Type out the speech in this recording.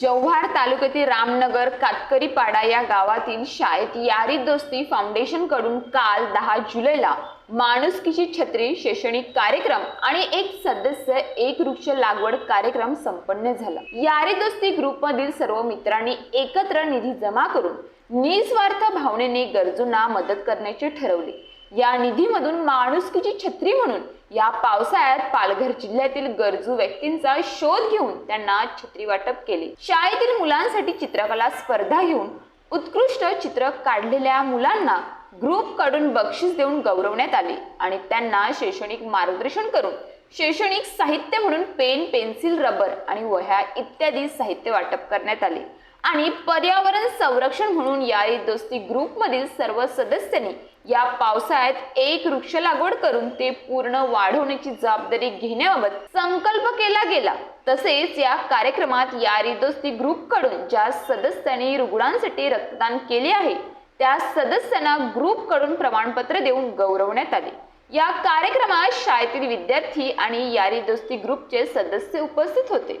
जव्हार तालुक्यातील रामनगर कातकरीपाडा या गावातील शाळेत यारी दोस्ती फाउंडेशनकडून काल दहा जुलैला माणुसकीची छत्री शैक्षणिक कार्यक्रम आणि एक सदस्य एक वृक्ष लागवड कार्यक्रम संपन्न झाला. यारी दोस्ती ग्रुपमधील सर्व मित्रांनी एकत्र निधी जमा करून निस्वार्थ भावनेने गरजूंना मदत करण्याचे ठरवले. या निधीमधून माणुसकीची छत्री म्हणून या पावसाळ्यात पालघर जिल्ह्यातील गरजू व्यक्तींचा शोध घेऊन त्यांना छत्री वाटप केले. शाळेतील मुलांसाठी चित्रकला स्पर्धा घेऊन उत्कृष्ट चित्र काढलेल्या मुलांना ग्रुपकडून बक्षीस देऊन गौरवण्यात आले आणि त्यांना शैक्षणिक मार्गदर्शन करून शैक्षणिक साहित्य म्हणून पेन पेन्सिल रबर आणि वह्या इत्यादी साहित्य वाटप करण्यात आले. आणि पर्यावरण संरक्षण म्हणून या दोस्ती ग्रुपमधील सर्व सदस्यांनी या पावसाळ्यात एक वृक्ष लागवड करून ते पूर्ण वाढवण्याची जबाबदारी घेण्याबाबत संकल्प केला गेला. तसेच या कार्यक्रमात यारी दोस्ती ग्रुपकडून ज्या सदस्यांनी रुग्णांसाठी रक्तदान केले आहे त्या सदस्यांना ग्रुपकडून प्रमाणपत्र देऊन गौरवण्यात आले. या कार्यक्रमात शाळेतील विद्यार्थी आणि यारी दोस्ती ग्रुपचे सदस्य उपस्थित होते.